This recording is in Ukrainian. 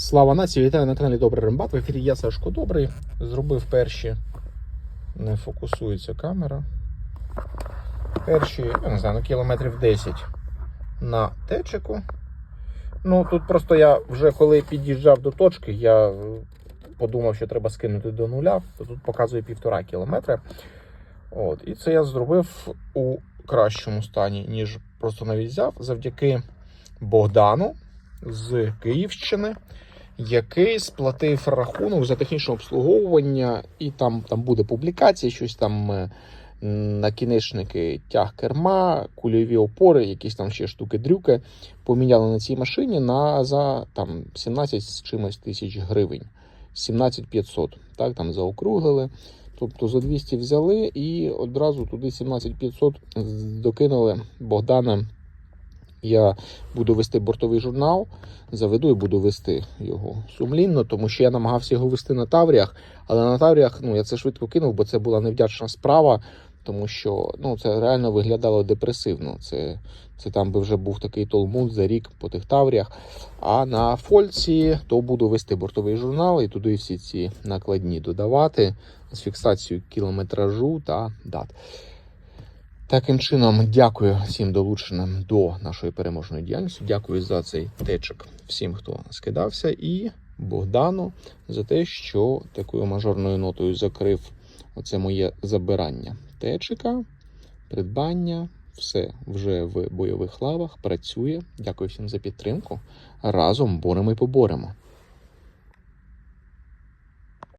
Слава нації, вітаю на каналі Добрий Рембат. В ефірі я Сашко Добрий. Зробив перші. Не фокусується камера. Перші, я не знаю, ну, кілометрів 10 на течику. Ну, тут просто я вже коли під'їжджав до точки, я подумав, що треба скинути до нуля, то тут показує півтора кілометра. От, і це я зробив у кращому стані, ніж просто навіть взяв, завдяки Богдану з Київщини, який сплатив рахунок за технічне обслуговування, і там, там буде публікація, щось там е, накінечники тяг керма, кульові опори, якісь там ще штуки-дрюки поміняли на цій машині на за там 17 з чимось тисяч гривень. 17 500, так, там заокруглили. Тобто за 200 взяли і одразу туди 17 500 докинули Богдана. Я буду вести бортовий журнал, заведу і буду вести його сумлінно, тому що я намагався його вести на Тавріях, але на Тавріях ну, я це швидко кинув, бо це була невдячна справа, тому що ну, це реально виглядало депресивно. Це, це там би вже був такий толмуд за рік по тих Тавріях. А на Фольці то буду вести бортовий журнал і туди всі ці накладні додавати з фіксацією кілометражу та дат. Таким чином, дякую всім долученим до нашої переможної діяльності. Дякую за цей течик всім, хто скидався, і Богдану за те, що такою мажорною нотою закрив оце моє забирання течика, придбання. Все вже в бойових лавах працює. Дякую всім за підтримку. Разом боремо і поборемо.